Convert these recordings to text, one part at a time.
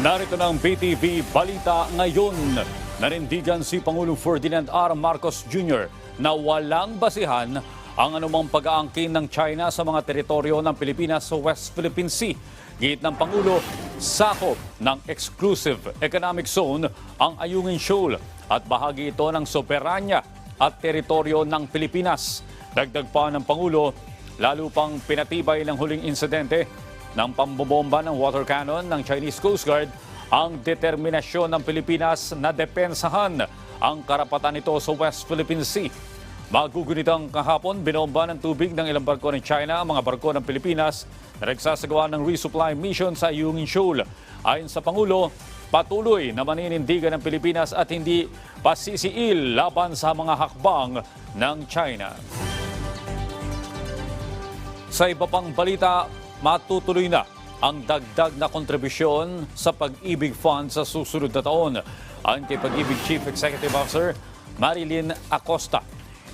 Narito na ang BTV Balita ngayon. Nanindigan si Pangulong Ferdinand R. Marcos Jr. na walang basihan ang anumang pag-aangkin ng China sa mga teritoryo ng Pilipinas sa West Philippine Sea. Git ng Pangulo, sakop ng exclusive economic zone ang Ayungin Shoal at bahagi ito ng soberanya at teritoryo ng Pilipinas. Dagdag pa ng Pangulo, lalo pang pinatibay ng huling insidente ng pambobomba ng water cannon ng Chinese Coast Guard ang determinasyon ng Pilipinas na depensahan ang karapatan nito sa West Philippine Sea. Magugunitang kahapon, binomba ng tubig ng ilang barko ng China ang mga barko ng Pilipinas na nagsasagawa ng resupply mission sa Yungin Shoal. Ayon sa Pangulo, patuloy na maninindigan ng Pilipinas at hindi pasisiil laban sa mga hakbang ng China. Sa iba pang balita, matutuloy na ang dagdag na kontribusyon sa Pag-ibig Fund sa susunod na taon. Ayon kay Pag-ibig Chief Executive Officer Marilyn Acosta,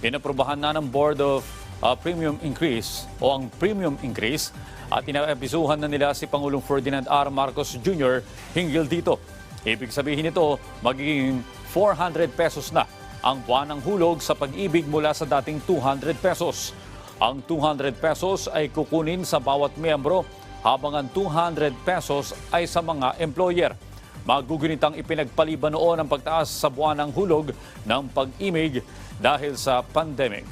inaprobahan na ng Board of uh, Premium Increase o ang Premium Increase at inaabisuhan na nila si Pangulong Ferdinand R. Marcos Jr. hinggil dito. Ibig sabihin nito, magiging 400 pesos na ang buwan ng hulog sa pag-ibig mula sa dating 200 pesos. Ang 200 pesos ay kukunin sa bawat miyembro habang ang 200 pesos ay sa mga employer. Magugunitang ipinagpaliban noon ang pagtaas sa buwan ng hulog ng pag-imig dahil sa pandemic.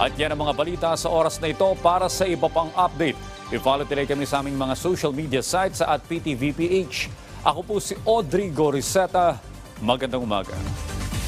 At yan ang mga balita sa oras na ito para sa iba pang update. I-follow tuloy kami sa aming mga social media sites at PTVPH. Ako po si Audrey Goriseta. Magandang umaga.